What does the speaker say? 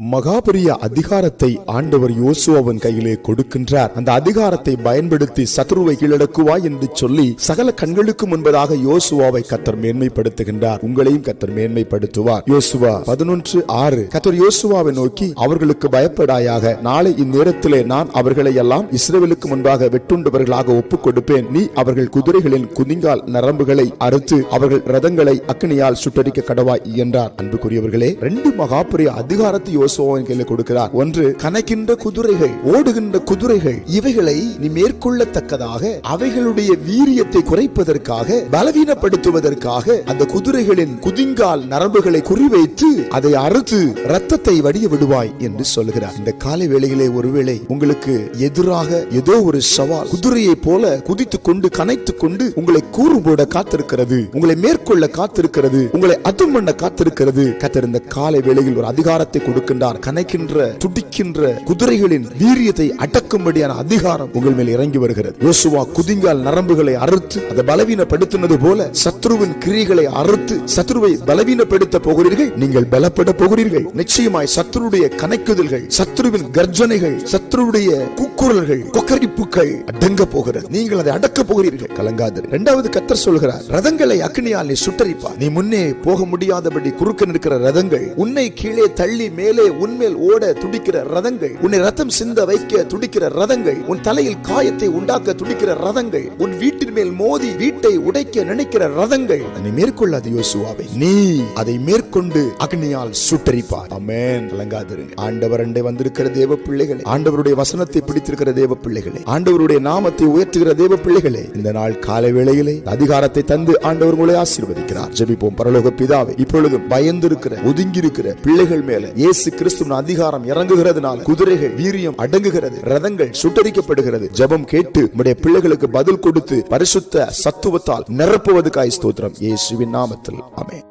மகாபெரிய அதிகாரத்தை ஆண்டவர் யோசுவாவின் கையிலே கொடுக்கின்றார். அந்த அதிகாரத்தை பயன்படுத்தி சத்ருவை கீழடக்குவாய் என்று சொல்லி சகல கண்களுக்கு முன்பதாக யோசுவாவை கத்தர் மேன்மைப்படுத்துகின்றார். உங்களையும் கத்தர் மேன்மைப்படுத்துவார். யோசுவா பதினொன்று ஆறு. கத்தர் யோசுவாவை நோக்கி அவர்களுக்கு பயப்படாயாக நாளை இந்நேரத்திலே நான் அவர்களை எல்லாம் இஸ்ரேலுக்கு முன்பாக வெட்டுண்டவர்களாக ஒப்புக் கொடுப்பேன் நீ அவர்கள் குதிரைகளின் குதிங்கால் நரம்புகளை அறுத்து அவர்கள் ரதங்களை அக்னியால் சுட்டரிக்க கடவாய் என்றார். அன்புக்குரியவர்களே ரெண்டு மகாபெரிய அதிகாரத்தை யோசுவாவின் கையில கொடுக்கிறார். ஒன்று கணக்கின்ற குதிரைகள் ஓடுகின்ற குதிரைகள் இவைகளை நீ மேற்கொள்ளத்தக்கதாக அவைகளுடைய வீரியத்தை குறைப்பதற்காக பலவீனப்படுத்துவதற்காக அந்த குதிரைகளின் குதிங்கால் நரம்புகளை குறிவைத்து அதை அறுத்து ரத்தத்தை வடிய விடுவாய் என்று சொல்கிறார். இந்த காலை வேளையிலே ஒருவேளை உங்களுக்கு எதிராக ஏதோ ஒரு சவால் குதிரையை போல குதித்துக் கொண்டு கனைத்துக் கொண்டு உங்களை கூறு போட காத்திருக்கிறது உங்களை மேற்கொள்ள காத்திருக்கிறது உங்களை அதும் பண்ண காத்திருக்கிறது. கத்திருந்த காலை வேளையில் ஒரு அதிகாரத்தை கொடுக்கின்றார் கனைக்கின்ற துடிக்கின்ற குதிரைகளின் வீரியத்தை அடக்கும்படியான அதிகாரம் உங்கள் மேல் இறங்கி வருகிறது. யோசுவா குதிங்கால் நரம்புகளை அறுத்து அதை பலவீனப்படுத்தினது போல சத்ருவின் கிரிகளை அறுத்து சத்ருவை பலவீனப்படுத்த போகிறீர்கள். நீங்கள் பலப்பட போகிறீர்கள். நிச்சயமாய் சத்ருடைய கணக்குதல்கள் சத்ருவின் கர்ஜனைகள் சத்ருடைய கூக்குரல்கள் கொக்கரிப்புகள் அடங்க போகிறது. நீங்கள் அதை அடக்க போகிறீர்கள். கலங்காது இரண்டாவது கத்தர் சொல்கிறார் ரதங்களை அக்னியால் நீ சுட்டரிப்பா நீ முன்னே போக முடியாதபடி குறுக்க நிற்கிற ரதங்கள் உன்னை கீழே தள்ளி மேலே உன்மேல் ஓட துடிக்கிற ரதங்கள் உன்னை ரத்தம் சிந்த வைக்க துடிக்கிற ரதங்கள் உன் தலையில் காயத்தை உண்டாக்க துடிக்கிற ரதங்கள் உன் வீட்டின் மேல் மோதி வீட்டை உடைக்க நினைக்கிற ரதங்கள். நீ மேற்கொள்ளாது யோசுவாவை நீ அதை மேற்கொண்டு அக்னியால் சுட்டரிப்பார் அமேன் கலங்காதிருங்க ஆண்டவர் அண்டை வந்திருக்கிற தேவ பிள்ளைகளே ஆண்டவருடைய வசனத்தை பிடித்திருக்கிற தேவ பிள்ளைகளே ஆண்டவருடைய நாமத்தை உயர்த்துகிற தேவ பிள்ளைகளே இந்த நாள் காலை வேளையிலே அதிகாரத்தை தந்து ஆண்டவர் உங்களை ஆசீர்வதிக்கிறார். ஜெபிப்போம். பரலோக பிதாவை இப்பொழுது பயந்திருக்கிற ஒதுங்கி இருக்கிற பிள்ளைகள் மேல இயேசு கிறிஸ்துவின் அதிகாரம் இறங்குகிறதுனால குதிரைகள் வீரியம் அடங்குகிறது ரதங்கள் சுட்டரிக்கப்படுகிறது. ஜெபம் கேட்டு உடைய பிள்ளைகளுக்கு பதில் கொடுத்து பரிசுத்த சத்துவத்தால் நிரப்புவதற்காய் ஸ்தோத்திரம். இயேசுவின் நாமத்தில். அமே